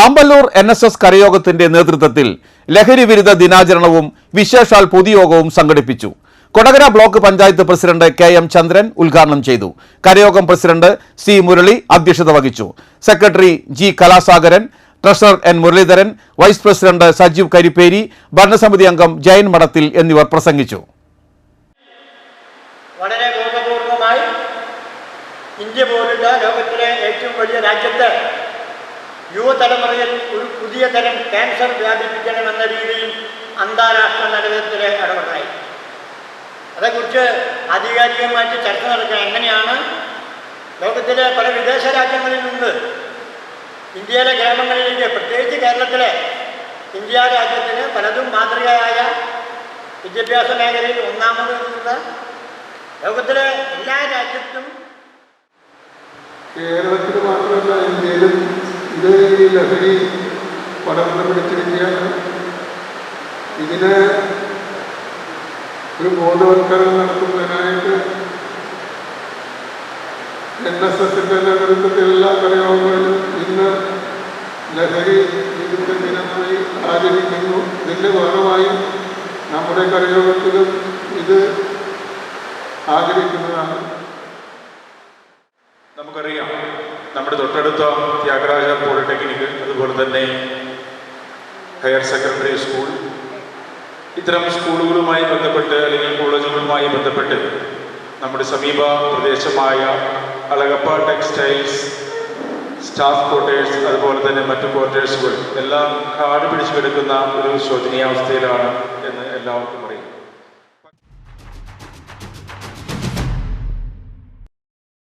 Amballur N S S കരയോഗത്തിന്റെ നേതൃത്വത്തിൽ ലഹരി വിരുദ്ധ ദിനാചരണവും വിശേഷാൽ പൊതുയോഗവും സംഘടിപ്പിച്ചു. Kodakara block panchayat president K M Chandran ഉദ്ഘാടനം ചെയ്തു. കരയോഗം പ്രസിഡന്റ് സി മുരളി അധ്യക്ഷത വഹിച്ചു. Secretary G Kalasagaran treasurer N Muralidharan vice president Sajeev Karipperi ഭരണസമിതി അംഗം ജയൻ മഠത്തിൽ എന്നിവർ പ്രസംഗിച്ചു. വളരെ ഇന്ത്യ പോലുള്ള ലോകത്തിലെ ഏറ്റവും വലിയ രാജ്യത്ത് യുവതലമുറയിൽ ഒരു പുതിയ തരം ക്യാൻസർ വ്യാപിപ്പിക്കണമെന്ന രീതിയിൽ അന്താരാഷ്ട്ര നഗരത്തിലെ ഇടപെടായി അതേക്കുറിച്ച് ആധികാരികമായിട്ട് ചർച്ച നടക്കുക എങ്ങനെയാണ്? ലോകത്തിലെ പല വിദേശ രാജ്യങ്ങളിൽ നിന്ന് ഇന്ത്യയിലെ ഗ്രാമങ്ങളിലേക്ക് പ്രത്യേകിച്ച് കേരളത്തിലെ ഇന്ത്യ രാജ്യത്തിന് പലതും മാതൃകയായ വിദ്യാഭ്യാസ മേഖലയിൽ ഒന്നാമത് നിന്ന് ലോകത്തിലെ എല്ലാ രാജ്യത്തും കേരളത്തിൽ മാത്രമല്ല ഇന്ത്യയിലും ഇത് ഈ ലഹരി പടർന്നു പിടിച്ചിരിക്കുകയാണ്. ഇതിനെ ഒരു ബോധവൽക്കരണം നടത്തുന്നതിനായിട്ട് എൻ എസ് എസിന്റെ എല്ലാ കരയോഗങ്ങളിലും ഇന്ന് ലഹരി വിരുദ്ധ ദിനമായി ആചരിക്കുന്നു. ഇതിന്റെ ഭാഗമായും നമ്മുടെ കരയോഗത്തിലും ഇത് ആചരിക്കുന്നതാണ്. നമുക്കറിയാം. നമ്മുടെ തൊട്ടടുത്ത ത്യാഗരാജ പോളിടെക്നിക് അതുപോലെ തന്നെ ഹയർ സെക്കൻഡറി സ്കൂൾ. ഇത്തരം സ്കൂളുകളുമായി ബന്ധപ്പെട്ട് അല്ലെങ്കിൽ കോളേജുകളുമായി ബന്ധപ്പെട്ട് നമ്മുടെ സമീപ പ്രദേശമായ അളകപ്പ ടെക്സ്റ്റൈൽസ് സ്റ്റാഫ് ക്വാർട്ടേഴ്സ് അതുപോലെ തന്നെ മറ്റു ക്വാർട്ടേഴ്സുകൾ എല്ലാം കാട് പിടിച്ചു കിടക്കുന്ന ഒരു ശോചനീയാവസ്ഥയിലാണ് എന്ന് എല്ലാവർക്കും അറിയാം.